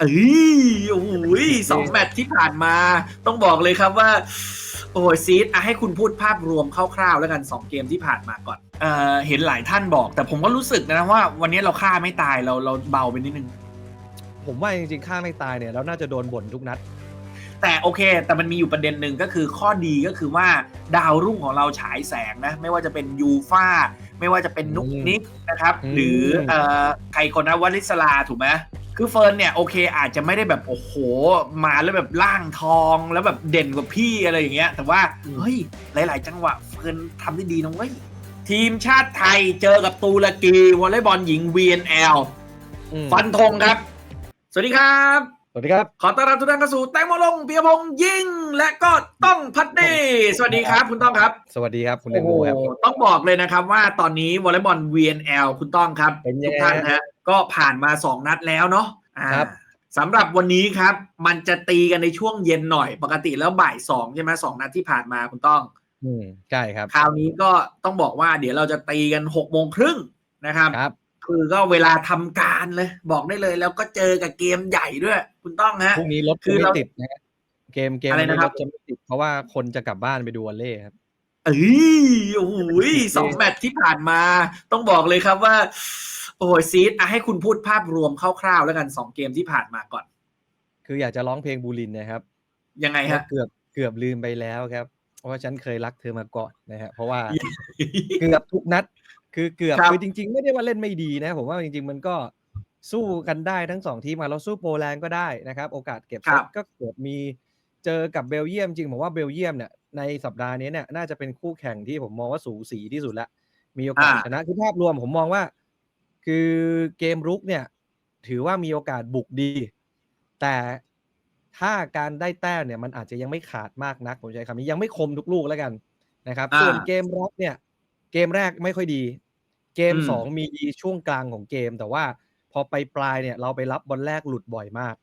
เอ้ยโอ้โหสองแมตช์ที่ผ่านมา ต้องบอกเลยครับว่า โอ้ยซีดอะให้คุณพูดภาพรวมคร่าวๆ แล้วกันสองเกมที่ผ่านมาก่อนเอ่อเห็นหลายท่านบอก แต่ผมก็รู้สึกนะว่า วันนี้เราฆ่าไม่ตายเราเราเบาไปนิดนึง ผมว่าจริงๆฆ่าไม่ตายเนี่ยเราน่าจะโดนบ่นทุกนัด แต่โอเค แต่มันมีอยู่ประเด็นหนึ่งก็คือข้อดีก็คือว่าดาวรุ่งของเราฉายแสงนะ ไม่ว่าจะเป็นยูฟ่าไม่ว่าจะเป็นนุกนิกนะครับอืมหรือเอ่อใครคนนะวลิสลาถูกไหม คือเฟิร์นเนี่ยโอเคอาจจะไม่ได้แบบโอ้โห มาแล้วแบบร่างทองแล้วแบบเด่นกว่าพี่อะไรอย่างเงี้ย แต่ว่าเฮ้ยหลาย ๆ จังหวะเฟิร์นทำได้ดีนะเว้ยทีมชาติไทยเจอกับตุรกีวอลเลย์บอลหญิง VNL อืมฟันธงครับ สวัสดีครับ สวัสดีครับ ขอต้อนรับทุกท่านเข้าสู่แตงโมลงเปียพงษ์ยิ่ง และก็ต้องพัดดีสวัสดีครับ คุณต้องครับ สวัสดีครับคุณแตโอ้งโหโมครับต้องบอกเลยนะครับว่าตอนนี้วอลเลย์บอล VNL คุณต้องครับเป็นยังทุกไงท่านฮะ ก็ผ่านมา 2 นัดแล้วเนาะอ่าครับสำหรับวันนี้ครับ มันจะตีกันในช่วงเย็นหน่อยปกติแล้วบ่ายสองใช่ไหมสองนัดที่ผ่านมาคุณต้อง อืมใช่ครับ คราวนี้ก็ต้องบอกว่าเดี๋ยวเราจะตีกัน6กโมงครึ่งนะครับครับ คือก็เวลาทำการเลย บอกได้เลยแล้วก็เจอกับเกมใหญ่ด้วย คุณต้องฮะพรุ่งนี้รถคือไม่เราติดนะฮะเกมเกมอะไรวันนี้นะครรับถจะไม่ติดเพราะว่าคนจะกลับบ้านไปดูวอลเล่ครับเอ้ยโอ้โหสองแมตช์ที่ผ่านมา ต้องบอกเลยครับว่า โอ้ยซีดอะให้คุณพูดภาพรวมคร่าวๆแล้วกันสองเกมที่ผ่านมาก่อน คืออยากจะร้องเพลงบูลินนะครับ ยังไงฮะเกือบเกือบลืมไปแล้วครับ เพราะว่าฉันเคยรักเธอมาก่อนนะฮะเพราะว่าเกือบทุกนัด คือเกือบครับคือจริง ๆ ไม่ได้ว่าเล่นไม่ดีนะ ผมว่าจริง ๆ มันก็สู้กันได้ทั้งสองทีมมาเราสู้โปแลนด์ก็ได้นะครับ โอกาสเก็บครัเซบตก็เกิดมีเจอกับเบลเยียมจริงผมว่าเบลเยียมเนี่ยในสัปดาห์นี้เนี่ยน่าจะเป็นคู่แข่งที่ผมมองว่าสูสีที่สุดละมีโอกาสอ่าชนะคือภาพรวมผมมองว่า คือเกมรุกเนี่ย ถือว่ามีโอกาสบุกดี แต่ถ้าการได้แต้มเนี่ยมันอาจจะยังไม่ขาดมากนักผมใช้คำนี้ยังไม่คมทุกลูกแล้วกันนะครับอ่าส่วนเกมรับเนี่ย เกมแรกไม่ค่อยดี เกมอืมสองมีดีช่วงกลางของเกม แต่ว่าพอไปปลายเนี่ย เราไปรับบอลแรกหลุดบ่อยมาก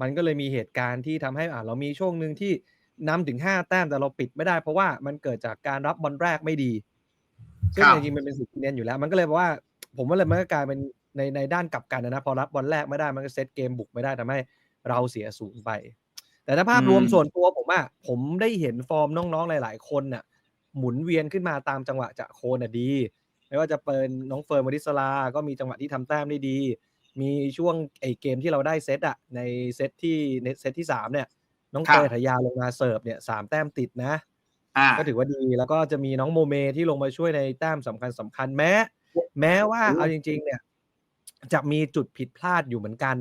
มันก็เลยมีเหตุการณ์ที่ทำให้อ่าเรามีช่วงหนึ่งที่นำถึงห้าแต้มแต่เราปิดไม่ได้เพราะว่ามันเกิดจากการรับบอลแรกไม่ดีซึ่งครับจริงๆมันเป็นสิ่งที่เน้นอยู่แล้ว มันก็เลยบอกว่า ผมว่าเลยมันก็กลายเป็นในในด้านกลับกันนะนะพอรับบอลแรกไม่ได้มันก็เซตเกมบุกไม่ได้ทำให้เราเสียศูนย์ไป แต่ถ้าภาพรวมอืมส่วนตัวผมอะผมได้เห็นฟอร์มน้องๆหลาย ๆ คนน่ะหมุนเวียนขึ้นมาตามจังหวะจะโคนอะดี ไม่ว่าจะเป็นน้องเฟิร์นวริสลา ก็มีจังหวะที่ทำแต้มได้ดี มีช่วงไอเกมที่เราได้เซตอะในเซตที่ในเซตที่สามเนี่ย น้องครับเตยทยาลงมาเสิร์ฟเนี่ยสามแต้มติดนะอ่าก็ถือว่าดีแล้วก็จะมีน้องโมเมที่ลงมาช่วยในแต้มสำคัญสำคัญแม้ แม้ว่าโอ้เอาจริง ๆ เนี่ย จะมีจุดผิดพลาดอยู่เหมือนกัน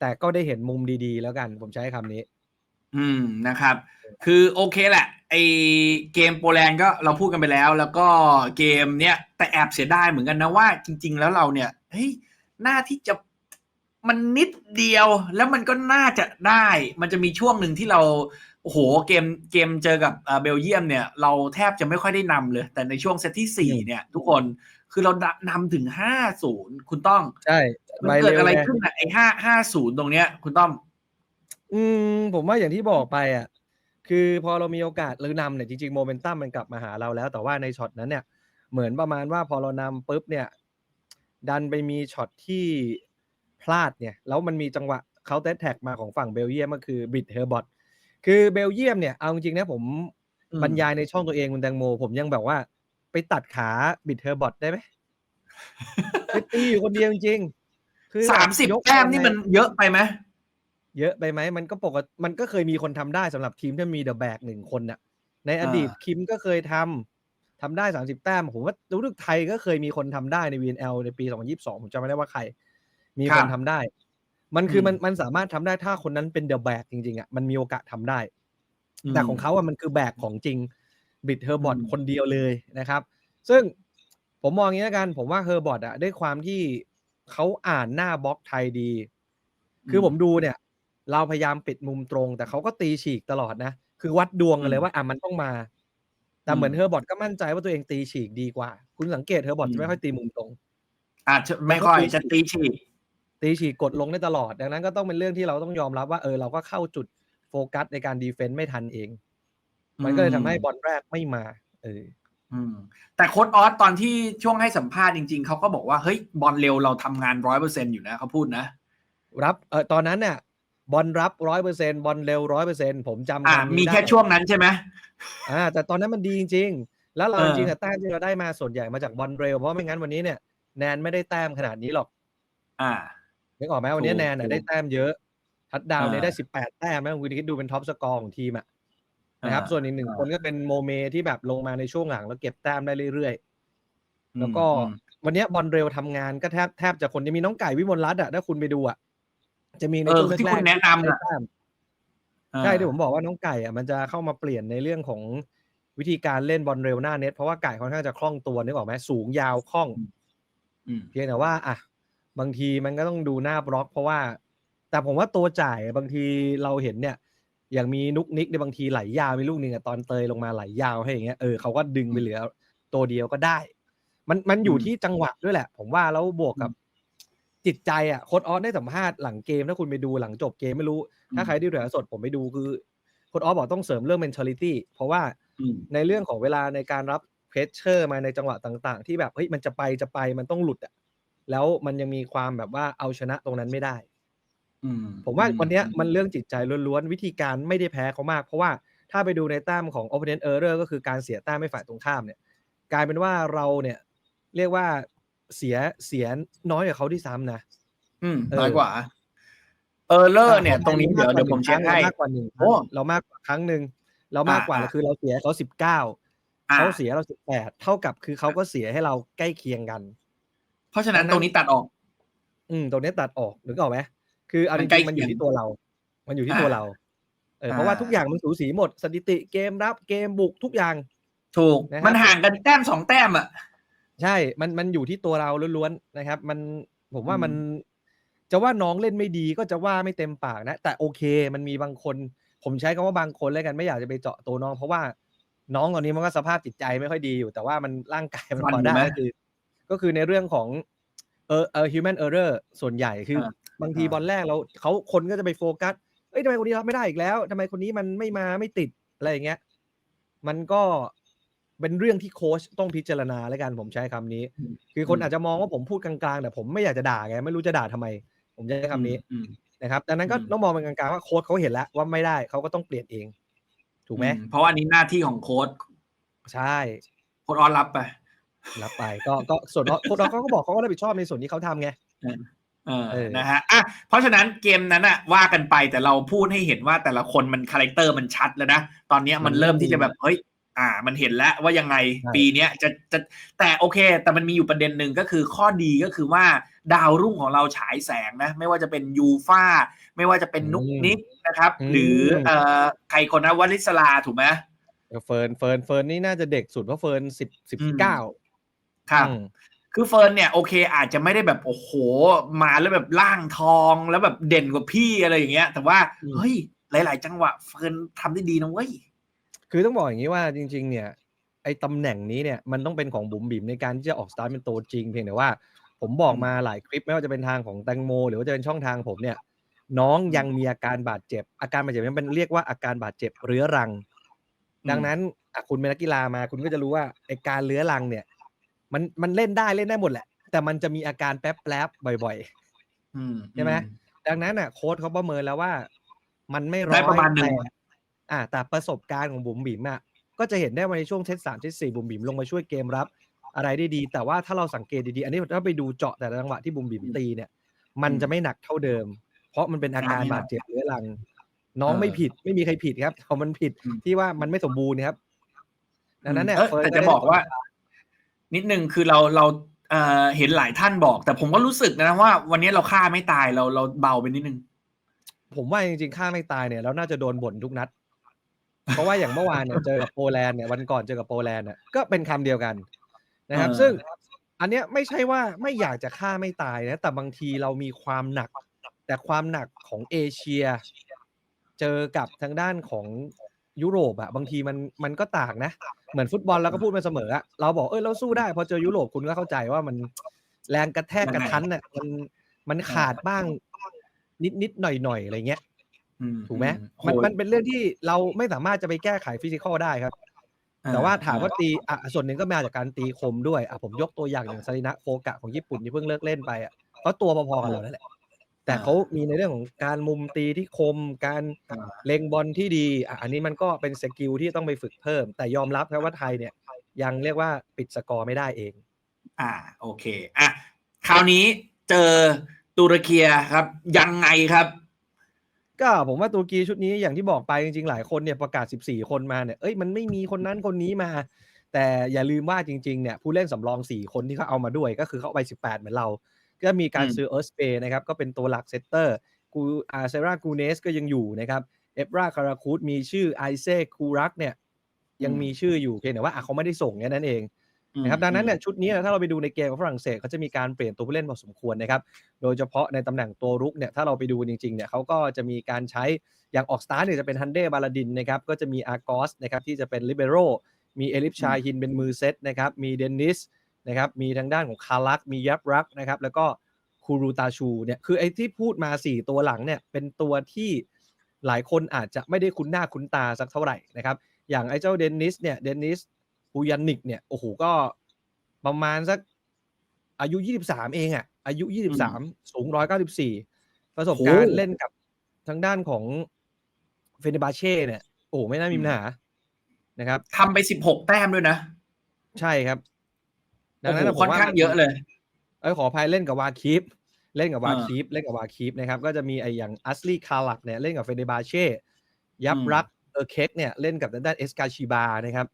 แต่ก็ได้เห็นมุมดีๆ แล้วกัน ผมใช้คำนี้ อืมนะครับ คือโอเคแหละไอเกมโปแลนด์ก็เราพูดกันไปแล้ว แล้วก็เกมเนี้ยแต่แอบเสียดายเหมือนกันนะว่าจริง ๆ แล้วเราเนี่ยเฮ้ยหน้าที่จะ มันนิดเดียวแล้วมันก็น่าจะได้ มันจะมีช่วงหนึ่งที่เราโอ้โหเกมเกมเจอกับเอ่อเบลเยียมเนี่ย เราแทบจะไม่ค่อยได้นำเลย แต่ในช่วงเซตที่สี่อืมเนี่ย ทุกคนคือเรานำถึงห้าศูนย์คุณต้อง ใช่มันไปเกิดเร็วอะไรไงขึ้นอะไอ้ห้าห้าศูนย์ตรงเนี้ย คุณต้อม อืม ผมว่าอย่างที่บอกไปอะ คือพอเรามีโอกาสหรือนำเนี่ยจริงๆโมเมนตัมมันกลับมาหาเราแล้ว แต่ว่าในช็อตนั้นเนี่ย เหมือนประมาณว่าพอเรานำปุ๊บเนี่ย ดันไปมีช็อตที่ พลาดเนี่ยแล้วมันมีจังหวะเขาแท็กมาของฝั่งเบลเยียมก็คือบิดเฮอร์บอทคือเบลเยียมเนี่ยเอาจริงๆนะผมอืมบรรยายในช่องตัวเองคุณแตงโม ผมยังแบบว่า ไปตัดขาบิดเฮอร์บอทได้ไหมไปตีอยู่คนเดียวจริงๆคือสามสิบยกแต้มนี่ยังไงมันเยอะไปไหมเยอะไปไหมมันก็ปกติมันก็เคยมีคนทำได้สำหรับทีมที่มีเดอะแบกหนึ่งคนน่ะ ในอดีตอ่าคิมก็เคยทำทำได้สามสิบแต้มผมว่ารู้สึกไทยก็เคยมีคนทำได้ใน VNL ในปี2022ผมจำไม่ได้ว่าใคร มีคนทำได้ มันคือมันมันสามารถทำได้ถ้าคนนั้นเป็นเดอะแบกจริงๆอะมันมีโอกาสทำได้ แต่ของเขาอะมันคือแบกของจริงบิดเฮอร์บอทอืมคนเดียวเลยนะครับ ซึ่งผมมองอย่างนี้แล้วกัน ผมว่าเฮอร์บอทอะด้วยความที่เขาอ่านหน้าบล็อกไทยดี คือผมดูเนี่ย เราพยายามปิดมุมตรง แต่เขาก็ตีฉีกตลอดนะ คือวัดดวงกันเลยว่าอะมันต้องมา แต่เหมือนอืมเฮอร์บอทก็มั่นใจว่าตัวเองตีฉีกดีกว่า คุณสังเกตเฮอร์บอทอืมจะไม่ค่อยตีมุมตรงอาจจะไม่ค่อยจะตีฉีก ตีฉีกกดลงได้ตลอด ดังนั้นก็ต้องเป็นเรื่องที่เราต้องยอมรับว่าเออเราก็เข้าจุดโฟกัสในการดีเฟนต์ไม่ทันเอง มันก็เลยทำให้บอลแรกไม่มาเอออืมแต่โค้ดออสตอนที่ช่วงให้สัมภาษณ์จริง ๆเขาก็บอกว่าเฮ้ยบอลเร็วเราทำงานร้อยเปอร์เซ็นอยู่นะเขาพูดนะ รับเออตอนนั้นเนี่ยบอลรับร้อยเปอร์เซ็นบอลเร็วร้อยเปอร์เซ็นผมจำอ่าคำนี้มีแค่ได้ช่วงนั้นใช่ไหมอ่า แต่ตอนนั้นมันดีจริง ๆ แล้วเราเออจริงๆอะแต้มที่เราได้มาส่วนใหญ่มาจากบอลเร็วเพราะไม่งั้นวันนี้เนี่ยแนนไม่ได้แต้มขนาดนี้หรอก อ่า นึกออกไหมวันนี้ถูกแนนอะถูกได้แต้มเยอะทัดดาวน์เนี่ยอ่าได้สิบแปดแต้มนะคุณคิดดูเป็นท็อปสกอร์ของทีมอะนะครับอ่าส่วนอีกหนึ่งอ่าคนก็เป็นโมเมที่แบบลงมาในช่วงหลังแล้วเก็บแต้มได้เรื่อยๆ แล้วก็อืมวันนี้บอลเร็วทำงานก็แทบแทบจะคนจะมีน้องไก่วิมลรัตน์อะถ้าคุณไปดูอะจะมีในเออช่วงที่แรคุกณๆแนะนำได้น่ะแต้มอ่าใช่ที่ผมบอกว่าน้องไก่อะมันจะเข้ามาเปลี่ยนในเรื่องของวิธีการเล่นบอลเร็วหน้าเน็ตเพราะว่าไก่ค่อนข้างจะคล่องตัวนึกออกไหมสูงยาวคล่องอืมเพียงแต่ว่าอะ บางทีมันก็ต้องดูหน้าบล็อก เพราะว่า แต่ผมว่าตัวจ่ายบางทีเราเห็นเนี่ย อย่างมีนุกนิกในยบางทีไหลยาวมีลูกหนึ่งอะตอนเตยลงมาไหลยาวให้อย่างเงี้ยเออเขาก็ดึงไปเหลือตัวเดียวก็ได้ มันมันอยู่อืมที่จังหวะด้วยแหละ ผมว่าแล้วบวกกับจิตใจอะโค้ดออสได้สัมภาษณ์หลังเกม ถ้าคุณไปดูหลังจบเกมไม่รู้ ถ้าใครที่เหลือสดผมไปดูคือโค้ดออสบอกต้องเสริมเรื่อง mentality เพราะว่าอืมในเรื่องของเวลาในการรับเพรสเชอร์มาในจังหวะต่าง ๆ ที่แบบเฮ้ยมันจะไปจะไปมันต้องหลุดอะ แล้วมันยังมีความแบบว่าเอาชนะตรงนั้นไม่ได้อืมผมว่าวันเนี้ยมันเรื่องจิตใจล้วนๆ วิธีการไม่ได้แพ้เขามาก เพราะว่าถ้าไปดูในแต้มของ opponent error ก็คือการเสียแต้มไม่ฝ่ายตรงข้ามเนี่ย กลายเป็นว่าเราเนี่ย เรียกว่าเสียเสียน้อยกว่าเขาที่ซ้ำนะอืมเออน้อยกว่าเออเลอร์เนี่ย ตรงนี้เดี๋ยวเดี๋ยวผมเช็คให้มากกว่าหนึ่งโอ้เรามากกว่าครั้งหนึ่งเรามากกว่าอ่าคือเราเสียเขาสิบเก้าอ่าเขาเสียเราสิบแปดเท่ากับคือเขาก็เสียให้เราใกล้เคียงกัน เพราะฉะนั้นตรงนี้ตัดออก อืม ตรงนี้ตัดออกนึกออกไหมคือเอามัจนใกล้ริงๆมันอยู่เคียงที่ตัวเรา มันอยู่ที่อ่าตัวเราเออเพราะว่าอ่าทุกอย่างมันสูสีหมดสถิติเกมรับเกมบุกทุกอย่าง ถูกนะครับมันห่างกันแต้มสองแต้มอะใช่ มันมันอยู่ที่ตัวเราล้วนๆนะครับ มันผมว่าอืมมันจะว่าน้องเล่นไม่ดีก็จะว่าไม่เต็มปากนะ แต่โอเค มันมีบางคน ผมใช้คำว่าบางคนแล้วกันไม่อยากจะไปเจาะตัวน้อง เพราะว่าน้องตอนนี้มันก็สภาพจิตใจไม่ค่อยดีอยู่ แต่ว่ามันร่างกายมันฟันพออยู่ได้ไหมก็คือ ก็คือในเรื่องของเออเออ human error ส่วนใหญ่คืออ่าบางทีอ่าบอลแรกเราเขาคนก็จะไปโฟกัสเอ้ยทำไมคนนี้รับไม่ได้อีกแล้วทำไมคนนี้มันไม่มาไม่ติดอะไรอย่างเงี้ย มันก็เป็นเรื่องที่โค้ชต้องพิจารณาแล้วกันผมใช้คำนี้อืมคือคนอืมอาจจะมองว่าผมพูดกลางๆ แต่ผมไม่อยากจะด่าไงไม่รู้จะด่าทำไม ผมจะใช้คำนี้อืมนะครับดังนั้นก็อืมต้องมองเป็นกลางๆว่าโค้ชเขาเห็นแล้วว่าไม่ได้เขาก็ต้องเปลี่ยนเอง ถูกไหมอืเพราะว่านี้หน้าที่ของโค้ดใช่โค้ดออนรับไป รับไปก็ก็ส่วนโค้ชเขาก็บอกเขาก็รับผิดชอบในส่วนที่เขาทำไงเออเออนะฮะอะเพราะฉะนั้นเกมนั้นอะว่ากันไปแต่เราพูดให้เห็นว่าแต่ละคนมันคาแรคเตอร์มันชัดแล้วนะ ตอนเนี้ยมันเริ่มที่จะแบบเฮ้ย อ่า มันเห็นแล้วว่ายังไงใช่ปีเนี้ยจะจะแต่โอเค แต่มันมีอยู่ประเด็นหนึ่งก็คือข้อดีก็คือว่าดาวรุ่งของเราฉายแสงนะ ไม่ว่าจะเป็นยูฟ่าไม่ว่าจะเป็นนุกนิกนะครับ หรือเอ่อใครคนนะวลิสลาถูกไหมเฟิร์นเฟิร์นเฟิร์นนี่น่าจะเด็กสุดเพราะเฟิร์นสิบสิบอืมเก้า ครับอืมคือเฟิร์นเนี่ยโอเคอาจจะไม่ได้แบบโอ้โห มาแล้วแบบร่างทองแล้วแบบเด่นกว่าพี่อะไรอย่างเงี้ย แต่ว่าอืมเฮ้ยหลาย ๆ จังหวะเฟิร์นทำได้ดีนะเว้ยคือต้องบอกอย่างนี้ว่าจริง ๆ เนี่ยไอ้ตำแหน่งนี้เนี่ยมันต้องเป็นของบุ๋มบิ๋มในการที่จะออกสตาร์ทเป็นตัวจริงเพียงแต่ว่า ผมบอกมาหลายคลิปไม่ว่าจะเป็นทางของแตงโม หรือว่าจะเป็นช่องทางผมเนี่ย น้องยังมีอาการบาดเจ็บ อาการบาดเจ็บนี้เป็นเรียกว่าอาการบาดเจ็บเรื้อรัง ดังนั้นอะคุณเป็นนักกีฬามาคุณก็จะรู้ว่าไอ้การเรื้อรังเนี่ย มันมันเล่นได้เล่นได้หมดแหละ แต่มันจะมีอาการแป๊บแป๊บๆบ่อยอืมใช่ไหมๆดังนั้นอะ โค้ชเขาประเมินแล้วว่า มันไม่ร้อยได้ประมาณหนึ่งแต่อ่า แต่ประสบการณ์ของบุ๋มบิ๋มอะก็จะเห็นได้ว่าในช่วงเซตสามเซตสี่บุ๋มบิ๋มลงมาช่วยเกมรับ อะไรได้ดี แต่ว่าถ้าเราสังเกตดีๆ อันนี้ถ้าไปดูเจาะแต่ละจังหวะที่บุ๋มบิ๋มตีเนี่ย มันจะไม่หนักเท่าเดิม เพราะมันเป็นอาการบาดเจ็บเรื้อรัง น้องไม่ผิดไม่มีใครผิดครับแต่มันผิดที่ว่ามันไม่สมบูรณ์ครับดังนั้นเนี่ยเออเฟิร์นแต่ก็จะได้บอกว่า นิดนึงคือเราเราเอ่อเห็นหลายท่านบอก แต่ผมก็รู้สึกนะว่า วันนี้เราฆ่าไม่ตายเราเราเบาไปนิดนึง ผมว่าจริงๆฆ่าไม่ตายเนี่ยแล้วน่าจะโดนบ่นทุกนัด เพราะว่าอย่างเมื่อวานเนี่ยเจอกับโปแลนด์เนี่ยวันก่อนเจอกับโปแลนด์เนี่ยก็เป็นคำเดียวกันนะครับเออซึ่งอันเนี้ยไม่ใช่ว่าไม่อยากจะฆ่าไม่ตายนะแต่บางทีเรามีความหนัก แต่ความหนักของเอเชีย เจอกับทางด้านของ ยุโรปอะบางทีมันมันก็ต่างนะ เหมือนฟุตบอลเราก็พูดมาเสมออะเราบอกเออเราสู้ได้ พอเจอยุโรปคุณก็เข้าใจว่ามันแรงกระแทกกระทันเนี่ยมันมันขาดบ้างนิดนิดๆหน่อยหน่อยๆอะไรเงี้ยอืถูกไหมอืมันโหมันเป็นเรื่องที่เราไม่สามารถจะไปแก้ไขฟิสิกอลได้ครับ แต่ว่าถามว่าตีอะส่วนหนึ่งก็มาจากการตีคมด้วยอะผมยกตัวอย่างอย่างซารินะโฟกะของญี่ปุ่นที่เพิ่งเลิกเล่นไปอะเขาตัวพอๆกันเราแล้วแหละ แต่อ่าเขามีในเรื่องของการมุมตีที่คม การอ่าเล็งบอลที่ดีอะอันนี้มันก็เป็นสกิลที่ต้องไปฝึกเพิ่ม แต่ยอมรับครับว่าไทยเนี่ยยังเรียกว่าปิดสกอร์ไม่ได้เอง อ่าโอเคอะคราวนี้เจอตุรกีครับ ยังไงครับ ก็ผมว่าตุรกีชุดนี้อย่างที่บอกไปจริงๆ หลายคนเนี่ยประกาศ 14 คนมาเนี่ยเอ้ยมันไม่มีคนนั้นคนนี้มา แต่อย่าลืมว่าจริงๆเนี่ยผู้เล่นสำรอง 4 คนที่เขาเอามาด้วยก็คือเขาเอาไป 18 เหมือนเรา ก็มีการอืมซื้อเอิร์สเปย์นะครับก็เป็นตัวหลักเซตเตอร์กูอาเซรากูเนสก็ยังอยู่นะครับเอฟราคาราคูดมีชื่อไอเซคูรักเนี่ยยังมีชื่ออยู่เพียงแต่ว่าอะเขาไม่ได้ส่งแค่นั้นเองนะครับดังนั้นเนี่ยชุดนี้นะถ้าเราไปดูในเกมของฝรั่งเศสเขาจะมีการเปลี่ยนตัวผู้เล่นพอสมควรนะครับโดยเฉพาะในตำแหน่งตัวรุกเนี่ยถ้าเราไปดูจริงๆเนี่ยเขาก็จะมีการใช้อย่างออกสตาร์ทเนี่ยจะเป็นฮันเดบาลาดินนะครับก็จะมีอาร์กอสนะครับที่จะเป็นลิเบโรมีเอลิฟชาฮินเป็นมือเซตนะครับมีเดนนิส นะครับมีทางด้านของคารักมียับรักนะครับแล้วก็คูรูตาชูเนี่ยคือไอ้ที่พูดมา 4 ตัวหลังเนี่ยเป็นตัวที่หลายคนอาจจะไม่ได้คุ้นหน้าคุ้นตาสักเท่าไหร่นะครับอย่างไอ้เจ้าเดนนิสเนี่ยเดนนิสปูยันนิกเนี่ยโอ้โหก็ประมาณสักอายุ 23 เองอะอายุ 23 สูง 194 ประสบการณ์โอ้เล่นกับทางด้านของเฟเนบาเช่เนี่ยโอ้โหไม่น่ามีปัญหานะครับทำไปสิบหกแต้มด้วยนะ ใช่ครับ ดัโอ้งโหนั้นนะผมค่อนว่าข้างเยอะเลย เอ้ยขออภัยเล่นกับวาคีฟเล่นกับวาอ่าคีฟเล่นกับวาคีฟนะครับ ก็จะมีไออย่างอัสลีคาลักเนี่ยเล่นกับเฟเนบาเช่ยับอืมรักเออร์เค็กเนี่ยเล่นกับทางด้านเอสกาชิบานะครับ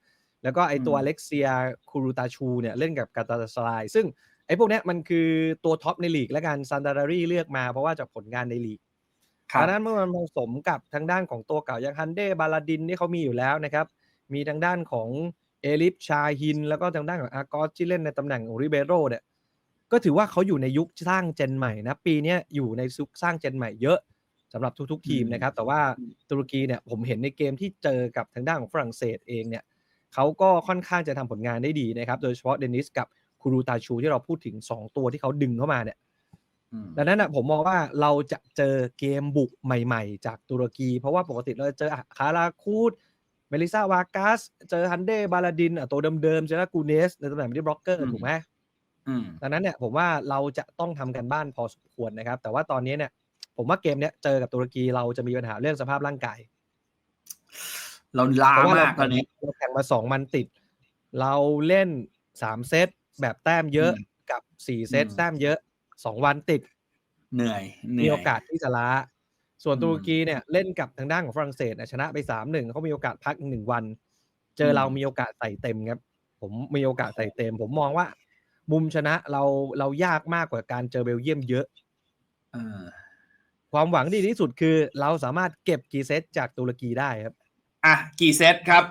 แล้วก็ไอตัวอืมอเล็กเซียคูรูตาชูเนี่ยเล่นกับกาตาสลายซึ่งไอพวกเนี้ยมันคือตัวท็อปในลีกและการซันดารารีเลือกมาเพราะว่าจากผลงานในลีกครับดังนั้นเมื่อมันผสมกับทางด้านของตัวเก่าอย่างฮันเดบาลาดินที่เขามีอยู่แล้วนะครับ มีทางด้านของ เอลิฟชาฮิน แล้วก็ทางด้านของอากอสที่เล่นในตำแหน่งของริเบโรเนี่ยก็ถือว่าเขาอยู่ในยุคสร้างเจนใหม่นะ ปีเนี้ยอยู่ในยุคสร้างเจนใหม่เยอะสำหรับทุกๆทีมนะครับ แต่ว่าตุรกีเนี่ยผมเห็นในเกมที่เจอกับทางด้านของฝรั่งเศสเองเนี่ยเขาก็ค่อนข้างจะทำผลงานได้ดีนะครับ โดยเฉพาะเดนิสกับคูรูตาชูที่เราพูดถึง 2 ตัวที่เขาดึงเข้ามาเนี่ยอืมดังนั้นนะผมมองว่าเราจะเจอเกมบุกใหม่ ๆ จากตุรกี เพราะว่าปกติเราจะเจออะคาราคูดเมลิซาวากัสเจอฮันเดบาลาดินอะตัวเดิมๆเจอกูเนสในตำแหน่งที่บล็อกเกอร์อืมถูกไหมอืมดังนั้นเนี่ยผมว่าเราจะต้องทำกันบ้านพอสมควรนะครับ แต่ว่าตอนนี้เนี่ย ผมว่าเกมเนี้ยเจอกับตุรกีเราจะมีปัญหาเรื่องสภาพร่างกาย เราล้าเพราะว่าเรามากตอนนี้เราแข่งมาสองมันติด เราเล่นสามเซตแบบแต้มเยอะอืมกับสี่เซตอืมแต้มเยอะสองวันติด เหนื่อยเหนื่มีอยโอกาสที่จะล้า ส่วนอืมตุรกีเนี่ยเล่นกับทางด้านของฝรั่งเศสเนี่ยชนะไปสามหนึ่งเขามีโอกาสพักอีกหนึ่งวัน เจออมเรามีโอกาสใส่เต็มครับ ผมมีโอกาสใส่เต็ม ผมมองว่า มุมชนะเราเรายากมากกว่าการเจอเบลเยียมเยอะเออความหวังดีที่สุดคือ เราสามารถเก็บกี่เซตจากตุรกีได้ครับ อะกี่เซตครับ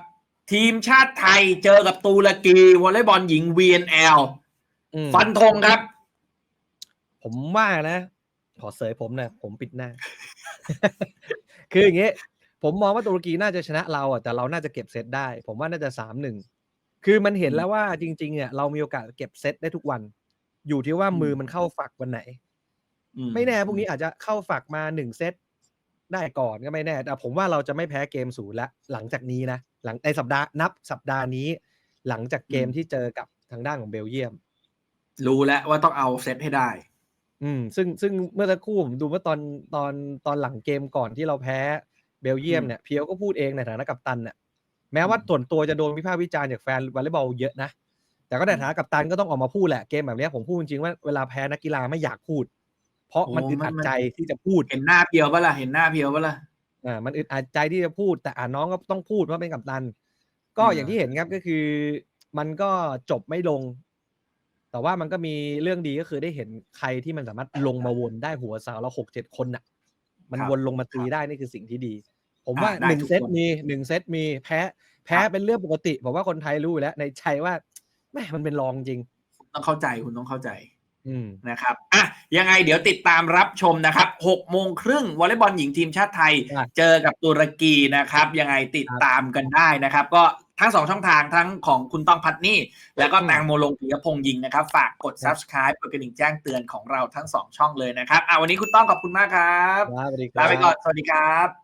ทีมชาติไทยเจอกับตุรกีวอลเลย์บอลหญิง VNL อืมฟันธงครับ ผมว่านะ ขอเสยผมหนะผมปิดหน้า คืออย่างงี้ผมมองว่าตุรกีน่าจะชนะเราอะแต่เราน่าจะเก็บเซตได้ ผมว่าน่าจะสามหนึ่งคือมันเห็นแล้วว่าจริง ๆ เนี่ย เรามีโอกาสเก็บเซตได้ทุกวัน อยู่ที่ว่ามือมันเข้าฝักวันไหนอืไม่แน่พวกนี้อาจจะเข้าฝักมาหนึ่งเซตได้ก่อนก็ไม่แน่ แต่ผมว่าเราจะไม่แพ้เกมศูนย์ละหลังจากนี้นะหลังในสัปดาห์นับสัปดาห์นี้ หลังจากเกมที่เจอกับทางด้านของเบลเยียม รู้แล้วว่าต้องเอาเซตให้ได้ อืมซึ่งซึ่งเมื่อสักครู่ผมดูว่าตอนตอนตอนหลังเกมก่อนที่เราแพ้เบลเยียมอืมเนี่ยเพียวก็พูดเองในฐานะกัปตันเนี่ยแม้ว่าอืมส่วนตัวจะโดนวิพากษ์วิจารณ์จากแฟนวอลเลย์บอลเยอะนะแต่ก็ในฐานะกัปตันก็ต้องออกมาพูดแหละเกมแบบเนี้ยผมพูดจริงๆว่าเวลาแพ้นักกีฬาไม่อยากพูด เพราะมันอึดอัดใจที่จะพูดเห็นหน้าเพียวปะล่ะเห็นหน้าเพียวปะล่ะอ่ามันอึดอัดใจที่จะพูด แต่อ่าน้องก็ต้องพูดเพราะเป็นกัปตัน ก็อ่าอย่างที่เห็นครับก็คือ มันก็จบไม่ลง แต่ว่ามันก็มีเรื่องดีก็คือได้เห็นใครที่มันสามารถลงมาวนได้หัวเสาแล้วหกเจ็ดคนน่ะ มันวนลงมาตีได้นี่คือสิ่งที่ดี ผมว่าอ่าได้หนึ่งทุกเซตคนมีหนึ่งเซตมีแพ้แพ้ครับเป็นเรื่องปกติผมว่าคนไทยรู้อยู่แล้วในใจว่าแม่มันเป็นรองจริงคุณต้องเข้าใจคุณต้องเข้าใจอืมนะครับอะยังไงเดี๋ยวติดตามรับชมนะครับหกโมงครึ่งวอลเลย์บอลหญิงทีมชาติไทยครับเจอกับตุรกีนะครับ ยังไงติดตามกันได้นะครับ ก็ ทั้งสองช่องทางทั้งของคุณต้องพัดนี่ แล้วก็อืมแตงโมลงปิยพงษ์ยิงนะครับ ฝากกดครับ subscribe กดกระดิ่งแจ้งเตือนของเราทั้งสองช่องเลยนะครับอะวันนี้คุณต้องขอบคุณมากครับครับสวัสดีครัลาบไปก่อนสวัสดีครับ